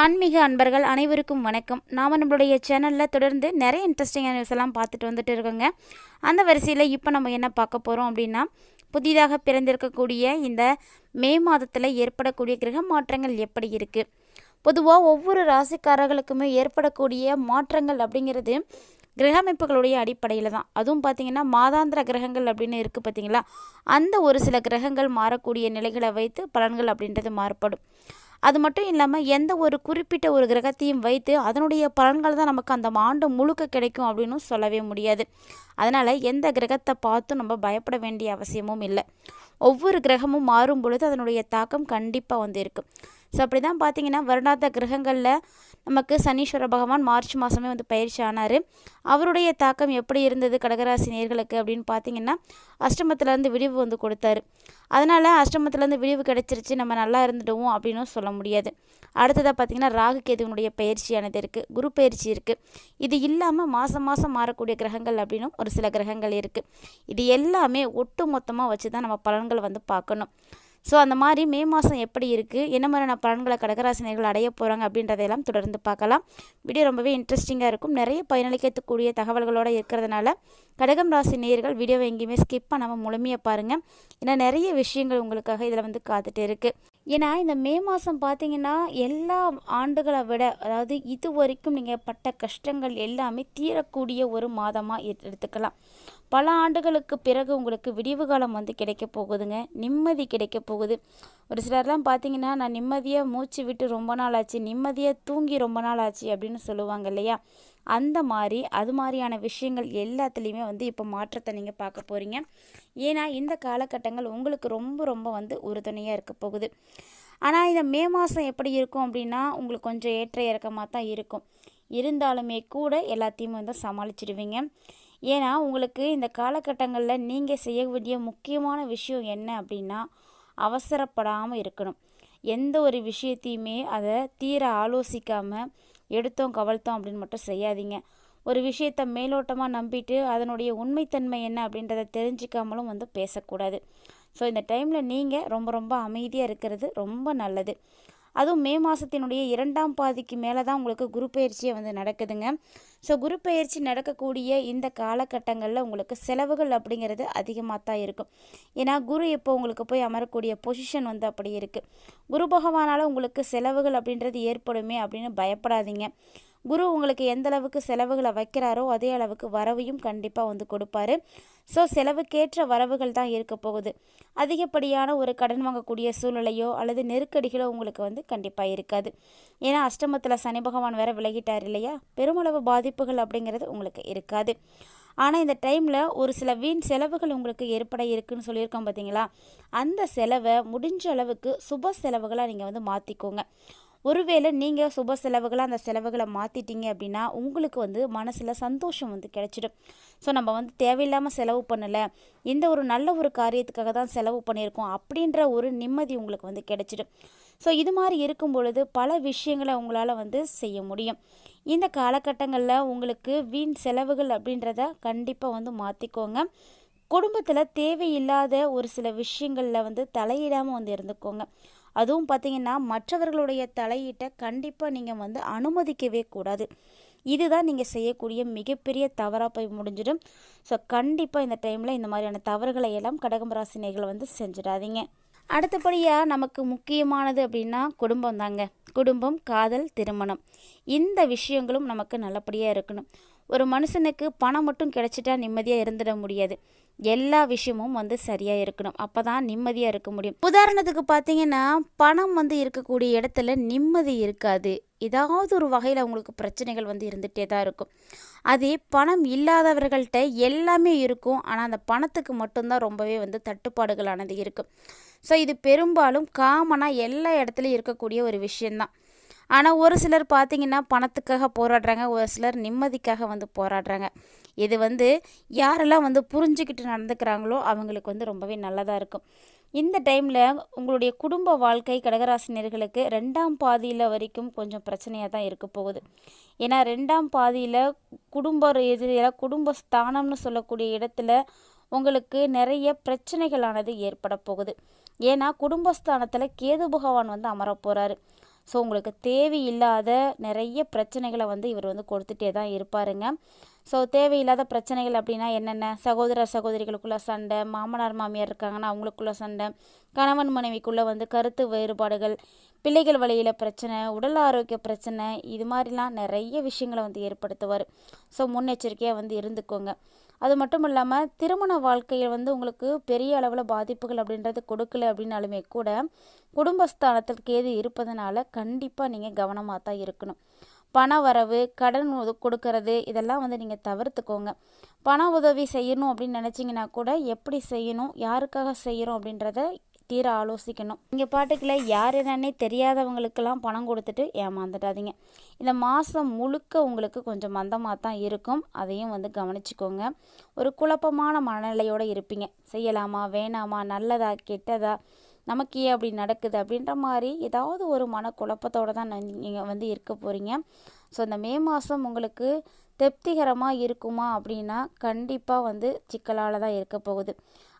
ஆன்மீக அன்பர்கள் அனைவருக்கும் வணக்கம். நாம் நம்மளுடைய சேனலில் தொடர்ந்து நிறைய இன்ட்ரெஸ்டிங்கான நியூஸ் எல்லாம் பார்த்துட்டு வந்துட்டு இருக்கோங்க. அந்த வரிசையில் இப்போ நம்ம என்ன பார்க்க போகிறோம் அப்படின்னா புதிதாக பிறந்திருக்கக்கூடிய இந்த மே மாதத்தில் ஏற்படக்கூடிய கிரக மாற்றங்கள் எப்படி இருக்குது பொதுவாக ஒவ்வொரு ராசிக்காரர்களுக்குமே ஏற்படக்கூடிய மாற்றங்கள் அப்படிங்கிறது கிரக அமைப்புகளுடைய அடிப்படையில் தான். அதுவும் பார்த்திங்கன்னா மாதாந்திர கிரகங்கள் அப்படின்னு இருக்குது பார்த்தீங்களா அந்த ஒரு சில கிரகங்கள் மாறக்கூடிய நிலைகளை வைத்து பலன்கள் அப்படின்றது மாறுபடும். அது மட்டும் இல்லாமல் எந்த ஒரு குறிப்பிட்ட ஒரு கிரகத்தையும் வைத்து அதனுடைய பலன்கள் தான் நமக்கு அந்த ஆண்டு முழுக்க கிடைக்கும் அப்படின்னு சொல்லவே முடியாது. அதனால் எந்த கிரகத்தை பார்த்தும் நம்ம பயப்பட வேண்டிய அவசியமும் இல்லை. ஒவ்வொரு கிரகமும் மாறும் பொழுது அதனுடைய தாக்கம் கண்டிப்பாக வந்து இருக்கும் ஸோ அப்படி தான் பார்த்தீங்கன்னா வருடாந்த கிரகங்களில் நமக்கு சனீஸ்வர பகவான் மார்ச் மாதமே வந்து பயிற்சி ஆனார். அவருடைய தாக்கம் எப்படி இருந்தது கடகராசி நேர்களுக்கு அப்படின்னு பார்த்தீங்கன்னா அஷ்டமத்துலேருந்து விடிவு வந்து கொடுத்தாரு. அதனால் அஷ்டமத்துலேருந்து விடிவு கிடைச்சிருச்சு நம்ம நல்லா இருந்துடுவோம் அப்படின்னும் சொல்ல முடியாது. அடுத்ததாக பார்த்தீங்கன்னா ராகு கேதுவனுடைய பயிற்சியானது இருக்குது குரு பயிற்சி இருக்குது இது இல்லாமல் மாதம் மாதம் மாறக்கூடிய கிரகங்கள் அப்படின்னும் ஒரு சில கிரகங்கள் இருக்குது இது எல்லாமே ஒட்டு மொத்தமாக வச்சு தான் நம்ம பலன்கள் வந்து பார்க்கணும். ஸோ அந்த மாதிரி மே மாதம் எப்படி இருக்குது என்ன மாதிரியான பலன்களை கடகராசினியர்கள் அடைய போகிறாங்க அப்படின்றதையெல்லாம் தொடர்ந்து பார்க்கலாம். வீடியோ ரொம்பவே இன்ட்ரெஸ்டிங்காக இருக்கும். நிறைய பயனளிக்கக்கூடிய தகவல்களோடு இருக்கிறதுனால கடகம் ராசி நேர்கள் வீடியோவை எங்கேயுமே ஸ்கிப் பண்ணாமல் முழுமையாக பாருங்கள் ஏன்னா நிறைய விஷயங்கள் உங்களுக்காக இதில் வந்து காத்துட்டு இருக்குது ஏன்னா இந்த மே மாதம் பார்த்தீங்கன்னா எல்லா ஆண்டுகளை விட அதாவது இது வரைக்கும் நீங்கள் பட்ட கஷ்டங்கள் எல்லாமே தீரக்கூடிய ஒரு மாதமாக எடுத்துக்கலாம். பல ஆண்டுகளுக்கு பிறகு உங்களுக்கு விடிவு காலம் வந்து கிடைக்க போகுதுங்க. நிம்மதி கிடைக்க போகுது. ஒரு சிலர்லாம் பார்த்தீங்கன்னா நான் நிம்மதியாக மூச்சு விட்டு ரொம்ப நாள் ஆச்சு நிம்மதியாக தூங்கி ரொம்ப நாள் ஆச்சு அப்படின்னு சொல்லுவாங்க இல்லையா? அந்த மாதிரி அது மாதிரியான விஷயங்கள் எல்லாத்துலேயுமே வந்து இப்போ மாற்றத்தை நீங்கள் பார்க்க போகிறீங்க ஏன்னா இந்த காலகட்டங்கள் உங்களுக்கு ரொம்ப ரொம்ப வந்து உறுதுணையாக இருக்க போகுது. ஆனால் இந்த மே மாதம் எப்படி இருக்கும் அப்படின்னா உங்களுக்கு கொஞ்சம் ஏற்ற இறக்கமாக தான் இருக்கும். இருந்தாலுமே கூட எல்லாத்தையுமே வந்து சமாளிச்சிடுவீங்க. ஏன்னா உங்களுக்கு இந்த காலகட்டங்களில் நீங்கள் செய்ய வேண்டிய முக்கியமான விஷயம் என்ன அப்படின்னா அவசரப்படாமல் இருக்கணும். எந்த ஒரு விஷயத்தையுமே அதை தீர ஆலோசிக்காமல் எடுத்தோம் கவழ்த்தோம் அப்படின்னு மட்டும் செய்யாதீங்க. ஒரு விஷயத்தை மேலோட்டமாக நம்பிட்டு அதனுடைய உண்மைத்தன்மை என்ன அப்படின்றத தெரிஞ்சிக்காமலும் வந்து பேசக்கூடாது. ஸோ இந்த டைமில் நீங்கள் ரொம்ப ரொம்ப அமைதியாக இருக்கிறது ரொம்ப நல்லது. அதுவும் மே மாதத்தினுடைய இரண்டாம் பாதிக்கு மேலே தான் உங்களுக்கு குரு பயிற்சியை வந்து நடக்குதுங்க. ஸோ குரு பயிற்சி நடக்கக்கூடிய இந்த காலகட்டங்களில் உங்களுக்கு செலவுகள் அப்படிங்கிறது அதிகமாக தான் இருக்கும். ஏன்னா குரு இப்போ உங்களுக்கு போய் அமரக்கூடிய பொசிஷன் வந்து அப்படி இருக்குது குரு பகவானால் உங்களுக்கு செலவுகள் அப்படின்றது ஏற்படுமே அப்படின்னு பயப்படாதீங்க. குரு உங்களுக்கு எந்த அளவுக்கு செலவுகளை வைக்கிறாரோ அதே அளவுக்கு வரவையும் கண்டிப்பாக வந்து கொடுப்பாரு. ஸோ செலவுக்கேற்ற வரவுகள் தான் இருக்க போகுது. அதிகப்படியான ஒரு கடன் வாங்கக்கூடிய சூழ்நிலையோ அல்லது நெருக்கடிகளோ உங்களுக்கு வந்து கண்டிப்பாக இருக்காது. ஏன்னா அஷ்டமத்தில் சனி பகவான் வேற விலகிட்டார் இல்லையா? பெருமளவு பாதிப்புகள் அப்படிங்கிறது உங்களுக்கு இருக்காது. ஆனால் இந்த டைமில் ஒரு சில வீண் செலவுகள் உங்களுக்கு ஏற்பட இருக்குன்னு சொல்லியிருக்கோம் பார்த்தீங்களா அந்த செலவை முடிஞ்ச அளவுக்கு சுப செலவுகளாக நீங்கள் வந்து மாற்றிக்கோங்க ஒருவேளை நீங்கள் சுப செலவுகளை அந்த செலவுகளை மாற்றிட்டீங்க அப்படின்னா உங்களுக்கு வந்து மனசில் சந்தோஷம் வந்து கிடைச்சிடும். ஸோ நம்ம வந்து தேவையில்லாமல் செலவு பண்ணலை. இந்த ஒரு நல்ல ஒரு காரியத்துக்காக தான் செலவு பண்ணியிருக்கோம் அப்படின்ற ஒரு நிம்மதி உங்களுக்கு வந்து கிடைச்சிடும். ஸோ இது மாதிரி இருக்கும் பொழுது பல விஷயங்களை உங்களால் வந்து செய்ய முடியும். இந்த காலகட்டங்களில் உங்களுக்கு வீண் செலவுகள் அப்படின்றத கண்டிப்பாக வந்து மாற்றிக்கோங்க குடும்பத்தில் தேவையில்லாத ஒரு சில விஷயங்களில் வந்து தலையிடாமல் வந்து இருந்துக்கோங்க. அதுவும் பார்த்திங்கன்னா மற்றவர்களுடைய தலையீட்டை கண்டிப்பாக நீங்கள் வந்து அனுமதிக்கவே கூடாது. இதுதான் நீங்கள் செய்யக்கூடிய மிகப்பெரிய தவறாக போய் முடிஞ்சிடும். ஸோ கண்டிப்பாக இந்த டைமில் இந்த மாதிரியான தவறுகளை எல்லாம் கடகம்பராசினிகளை வந்து செஞ்சிடாதீங்க. அடுத்தபடியாக நமக்கு முக்கியமானது அப்படின்னா குடும்பம் தாங்க. குடும்பம் காதல் திருமணம். இந்த விஷயங்களும் நமக்கு நல்லபடியாக இருக்கணும். ஒரு மனுஷனுக்கு பணம் மட்டும் கிடைச்சிட்டா நிம்மதியாக இருந்துட முடியாது. எல்லா விஷயமும் வந்து சரியாக இருக்கணும். அப்போ தான் நிம்மதியாக இருக்க முடியும். உதாரணத்துக்கு பார்த்தீங்கன்னா பணம் வந்து இருக்கக்கூடிய இடத்துல நிம்மதி இருக்காது. ஏதாவது ஒரு வகையில் அவங்களுக்கு பிரச்சனைகள் வந்து இருந்துகிட்டே தான் இருக்கும். அதே பணம் இல்லாதவர்கள்ட்ட எல்லாமே இருக்கும். ஆனால் அந்த பணத்துக்கு மட்டும்தான் ரொம்பவே வந்து தட்டுப்பாடுகளானது இருக்கும். ஸோ இது பெரும்பாலும் காமனாக எல்லா இடத்துலையும் இருக்கக்கூடிய ஒரு விஷயந்தான் ஆனால் ஒரு சிலர் பார்த்திங்கன்னா பணத்துக்காக போராடுறாங்க. ஒரு சிலர் நிம்மதிக்காக வந்து போராடுறாங்க. இது வந்து யாரெல்லாம் வந்து புரிஞ்சுக்கிட்டு நடந்துக்கிறாங்களோ அவங்களுக்கு வந்து ரொம்பவே நல்லதாக இருக்கும். இந்த டைமில் உங்களுடைய குடும்ப வாழ்க்கை கடகராசினியர்களுக்கு ரெண்டாம் பாதியில் வரைக்கும் கொஞ்சம் பிரச்சனையாக தான் இருக்க போகுது. ஏன்னா ரெண்டாம் பாதியில் குடும்ப இதில் குடும்ப ஸ்தானம்னு சொல்லக்கூடிய இடத்துல உங்களுக்கு நிறைய பிரச்சனைகளானது ஏற்பட போகுது. ஏன்னா குடும்பஸ்தானத்தில் கேது பகவான் வந்து அமர போகிறாரு ஸோ உங்களுக்கு தேவையில்லாத நிறைய பிரச்சனைகளை வந்து இவர் வந்து கொடுத்துட்டே தான் இருப்பாருங்க. ஸோ தேவையில்லாத பிரச்சனைகள் அப்படின்னா என்னென்ன? சகோதர சகோதரிகளுக்குள்ள சண்டை மாமனார் மாமியார் இருக்காங்கன்னா அவங்களுக்குள்ள சண்டை கணவன் மனைவிக்குள்ளே வந்து கருத்து வேறுபாடுகள் பிள்ளைகள் வழியில் பிரச்சனை உடல் ஆரோக்கிய பிரச்சனை இது மாதிரிலாம் நிறைய விஷயங்களை வந்து ஏற்படுத்துவார். ஸோ முன்னெச்சரிக்கையாக வந்து இருந்துக்கோங்க. அது மட்டும் இல்லாமல் திருமண வாழ்க்கையில் வந்து உங்களுக்கு பெரிய அளவில் பாதிப்புகள் அப்படின்றது கொடுக்கல அப்படின்னாலுமே கூட குடும்பஸ்தானத்திற்கு ஏது இருப்பதனால கண்டிப்பாக நீங்கள் கவனமாக தான் இருக்கணும். பண வரவு கடன் கொடுக்கறது இதெல்லாம் வந்து நீங்கள் தவிர்த்துக்கோங்க. பண உதவி செய்யணும் அப்படின்னு நினச்சிங்கன்னா கூட எப்படி செய்யணும் யாருக்காக செய்கிறோம் அப்படின்றத தீர ஆலோசிக்கணும். இங்கே பாட்டுக்கில் யார் என்னன்னே தெரியாதவங்களுக்கெல்லாம் பணம் கொடுத்துட்டு ஏமாந்துடாதீங்க. இந்த மாதம் முழுக்க உங்களுக்கு கொஞ்சம் மந்தமாக தான் இருக்கும். அதையும் வந்து கவனிச்சுக்கோங்க. ஒரு குழப்பமான மனநிலையோடு இருப்பீங்க. செய்யலாமா வேணாமா நல்லதா கெட்டதா நமக்கு ஏன் அப்படி நடக்குது அப்படின்ற மாதிரி ஏதாவது ஒரு மனக்குழப்பத்தோடு தான் நீங்கள் வந்து இருக்க போகிறீங்க ஸோ இந்த மே மாதம் உங்களுக்கு திருப்திகரமாக இருக்குமா அப்படின்னா கண்டிப்பாக வந்து சிக்கலால் தான் இருக்க போகுது.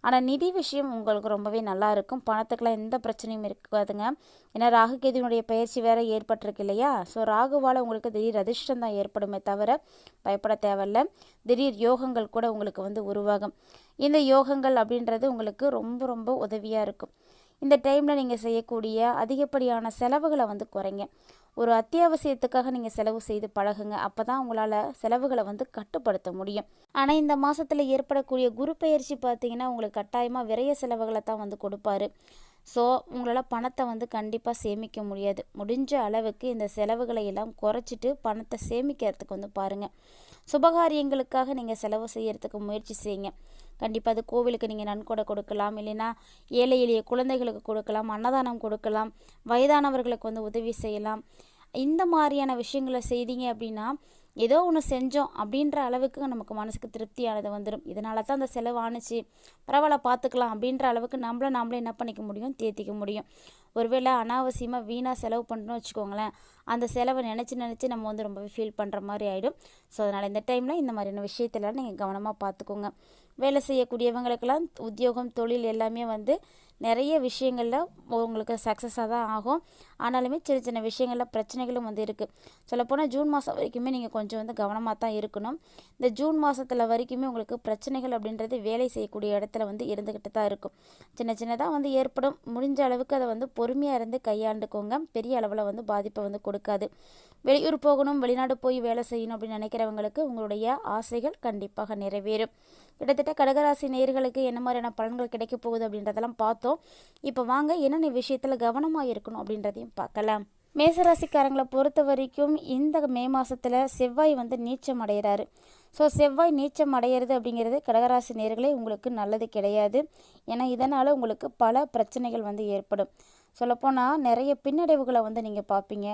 ஆனால் நிதி விஷயம் உங்களுக்கு ரொம்பவே நல்லா இருக்கும். பணத்துக்கெல்லாம் எந்த பிரச்சனையும் இருக்காதுங்க. ஏன்னா ராகுகேதுனுடைய பயிற்சி வேறு ஏற்பட்டிருக்கு இல்லையா? ஸோ ராகுவால் உங்களுக்கு திடீர் அதிர்ஷ்டம் தான் ஏற்படுமே தவிர பயப்பட தேவையில்ல. திடீர் யோகங்கள் கூட உங்களுக்கு வந்து உருவாகும். இந்த யோகங்கள் அப்படின்றது உங்களுக்கு ரொம்ப ரொம்ப உதவியாக இருக்கும். இந்த டைமில் நீங்கள் செய்யக்கூடிய அதிகப்படியான செலவுகளை வந்து குறைங்க. ஒரு அத்தியாவசியத்துக்காக நீங்கள் செலவு செய்து பழகுங்க. அப்போ தான் உங்களால் செலவுகளை வந்து கட்டுப்படுத்த முடியும். ஆனால் இந்த மாதத்தில் ஏற்படக்கூடிய குரு பயிற்சி பார்த்தீங்கன்னா உங்களுக்கு கட்டாயமாக விரைய செலவுகளை தான் வந்து கொடுப்பாரு. ஸோ உங்களால் பணத்தை வந்து கண்டிப்பாக சேமிக்க முடியாது. முடிஞ்ச அளவுக்கு இந்த செலவுகளை எல்லாம் குறைச்சிட்டு பணத்தை சேமிக்கிறதுக்கு வந்து பாருங்கள் சுபகாரியங்களுக்காக நீங்கள் செலவு செய்கிறதுக்கு முயற்சி செய்யுங்க. கண்டிப்பாக அது கோவிலுக்கு நீங்கள் நன்கொடை கொடுக்கலாம். இல்லைன்னா ஏழை எளிய குழந்தைகளுக்கு கொடுக்கலாம் அன்னதானம் கொடுக்கலாம் வயதானவர்களுக்கு வந்து உதவி செய்யலாம். இந்த மாதிரியான விஷயங்களை செய்தீங்க அப்படின்னா ஏதோ ஒன்று செஞ்சோம் அப்படின்ற அளவுக்கு நமக்கு மனசுக்கு திருப்தியானது வந்துடும் இதனால தான் அந்த செலவு ஆணுச்சு. பரவாயில்ல பார்த்துக்கலாம் அப்படின்ற அளவுக்கு நம்மள நாமளே என்ன பண்ணிக்க முடியும்? தேர்த்திக்க முடியும். ஒருவேளை அனாவசியமாக வீணாக செலவு பண்ணணும்னு வச்சுக்கோங்களேன் அந்த செலவை நினச்சி நினச்சி நம்ம வந்து ரொம்பவே ஃபீல் பண்ணுற மாதிரி ஆகிடும் ஸோ அதனால் இந்த டைமில் இந்த மாதிரியான விஷயத்தெல்லாம் நீங்கள் கவனமாக பார்த்துக்கோங்க வேலை செய்யக்கூடியவங்களுக்கெல்லாம் உத்தியோகம் தொழில் எல்லாமே வந்து நிறைய விஷயங்களில் உங்களுக்கு சக்ஸஸாக தான் ஆகும். ஆனாலுமே சின்ன சின்ன விஷயங்களில் பிரச்சனைகளும் வந்து இருக்குது சொல்லப்போனால் ஜூன் மாதம் வரைக்குமே நீங்கள் கொஞ்சம் வந்து கவனமாக தான் இருக்கணும். இந்த ஜூன் மாதத்தில் வரைக்குமே உங்களுக்கு பிரச்சனைகள் அப்படின்றது வேலை செய்யக்கூடிய இடத்துல வந்து இருந்துக்கிட்டு தான் இருக்கும். சின்ன சின்னதாக வந்து ஏற்படும். முடிஞ்ச அளவுக்கு அதை வந்து பொறுமையாக இருந்து கையாண்டுக்கோங்க. பெரிய அளவில் வந்து பாதிப்பை வந்து கொடுக்காது. வெளியூர் போகணும் வெளிநாடு போய் வேலை செய்யணும் அப்படின்னு நினைக்கிறவங்களுக்கு உங்களுடைய ஆசைகள் கண்டிப்பாக நிறைவேறும். கிட்டத்தட்ட கடகராசி நேர்களுக்கு என்ன மாதிரியான பலன்கள் கிடைக்க போகுது அப்படின்றதெல்லாம் பார்த்தோம். இப்போ வாங்க என்னென்ன விஷயத்தில் கவனமாக இருக்கணும் அப்படின்றதையும் பார்க்கலாம். மேசராசிக்காரங்களை பொறுத்த வரைக்கும் இந்த மே மாதத்தில் செவ்வாய் வந்து நீச்சம் அடைகிறாரு. ஸோ செவ்வாய் நீச்சம் அடையிறது அப்படிங்கிறது கடகராசி நேர்களே உங்களுக்கு நல்லது கிடையாது. ஏன்னா இதனால் உங்களுக்கு பல பிரச்சனைகள் வந்து ஏற்படும். சொல்லப்போனால் நிறைய பின்னடைவுகளை வந்து நீங்கள் பார்ப்பீங்க.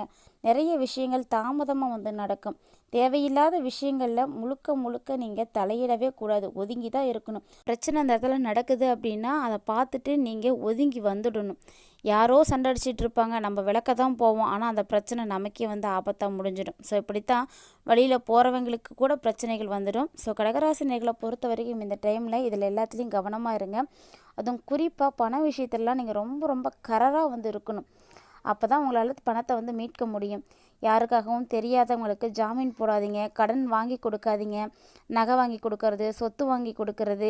நிறைய விஷயங்கள் தாமதமாக வந்து நடக்கும். தேவையில்லாத விஷயங்களில் முழுக்க முழுக்க நீங்கள் தலையிடவே கூடாது. ஒதுங்கி தான் இருக்கணும். பிரச்சனை அந்த இடத்துல நடக்குது அப்படின்னா அதை பார்த்துட்டு நீங்கள் ஒதுங்கி வந்துடணும். யாரோ சண்டை அடிச்சிட்டு இருப்பாங்க. நம்ம விளக்க தான் போவோம். ஆனால் அந்த பிரச்சனை நமக்கே வந்து ஆபத்தாக முடிஞ்சிடும். ஸோ இப்படித்தான் வழியில் போகிறவங்களுக்கு கூட பிரச்சனைகள் வந்துடும். ஸோ கடகராசினியர்களை பொறுத்த வரைக்கும் இந்த டைமில் இதில் எல்லாத்துலேயும் கவனமாக இருங்க. அதுவும் குறிப்பாக பண விஷயத்திலலாம் நீங்கள் ரொம்ப ரொம்ப கரராக வந்து இருக்கணும். அப்போ தான் உங்களால் பணத்தை வந்து மீட்க முடியும். யாருக்காகவும் தெரியாதவங்களுக்கு ஜாமீன் போடாதீங்க கடன் வாங்கி கொடுக்காதீங்க. நகை வாங்கி கொடுக்கறது சொத்து வாங்கி கொடுக்கறது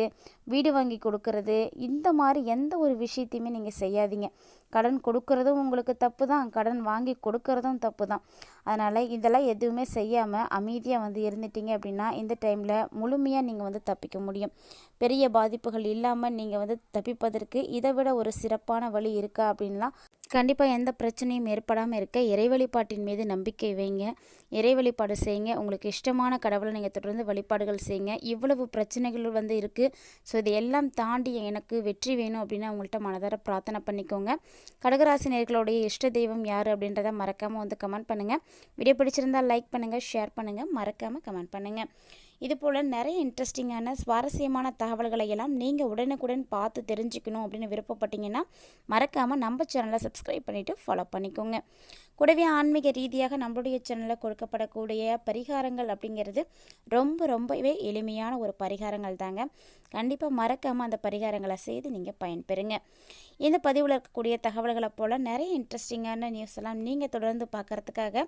வீடு வாங்கி கொடுக்கறது இந்த மாதிரி எந்த ஒரு விஷயத்தையுமே நீங்கள் செய்யாதீங்க. கடன் கொடுக்கறதும் உங்களுக்கு தப்பு தான் கடன் வாங்கி கொடுக்கறதும் தப்பு தான் அதனால் இதெல்லாம் எதுவுமே செய்யாமல் அமைதியாக வந்து இருந்துட்டீங்க அப்படின்னா இந்த டைமில் முழுமையாக நீங்கள் வந்து தப்பிக்க முடியும். பெரிய பாதிப்புகள் இல்லாமல் நீங்கள் வந்து தப்பிப்பதற்கு இதை விட ஒரு சிறப்பான வழி இருக்கா அப்படின்லாம் கண்டிப்பாக எந்த பிரச்சனையும் ஏற்படாமல் இருக்க இறை வழிபாட்டின் மீது நம்பிக்கை வைங்க. இறை வழிபாடு செய்யுங்க. உங்களுக்கு இஷ்டமான கடவுளை நீங்கள் தொடர்ந்து வழிபாடுகள் செய்யுங்க. இவ்வளவு பிரச்சனைகள் வந்து இருக்குது ஸோ இது எல்லாம் தாண்டி எனக்கு வெற்றி வேணும் அப்படின்னு உங்கள்கிட்ட மனதார பிரார்த்தனை பண்ணிக்கோங்க. கடகராசினியர்களுடைய இஷ்ட தெய்வம் யார் அப்படின்றத மறக்காமல் வந்து கமெண்ட் பண்ணுங்கள் வீடியோ பிடிச்சிருந்தால் லைக் பண்ணுங்கள் ஷேர் பண்ணுங்கள் மறக்காமல் கமெண்ட் பண்ணுங்கள் இது போல் நிறைய இன்ட்ரெஸ்டிங்கான சுவாரஸ்யமான தகவல்களை எல்லாம் நீங்கள் உடனுக்குடன் பார்த்து தெரிஞ்சுக்கணும் அப்படின்னு விருப்பப்பட்டீங்கன்னா மறக்காமல் நம்ம சேனலை சப்ஸ்கிரைப் பண்ணிவிட்டு ஃபாலோ பண்ணிக்கோங்க. கூடவே ஆன்மீக ரீதியாக நம்மளுடைய சேனலில் கொடுக்கப்படக்கூடிய பரிகாரங்கள் அப்படிங்கிறது ரொம்ப ரொம்பவே எளிமையான ஒரு பரிகாரங்கள் தாங்க. கண்டிப்பாக மறக்காமல் அந்த பரிகாரங்களை செய்து நீங்கள் பயன்பெறுங்க. இந்த பதிவில் இருக்கக்கூடிய தகவல்களை போல் நிறைய இன்ட்ரெஸ்டிங்கான நியூஸ் எல்லாம் நீங்கள் தொடர்ந்து பார்க்குறதுக்காக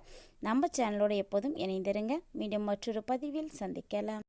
நம்ம சேனலோட எப்போதும் இணைந்திருங்க. மீண்டும் மற்றொரு பதிவில் சந்திக்கலாம்.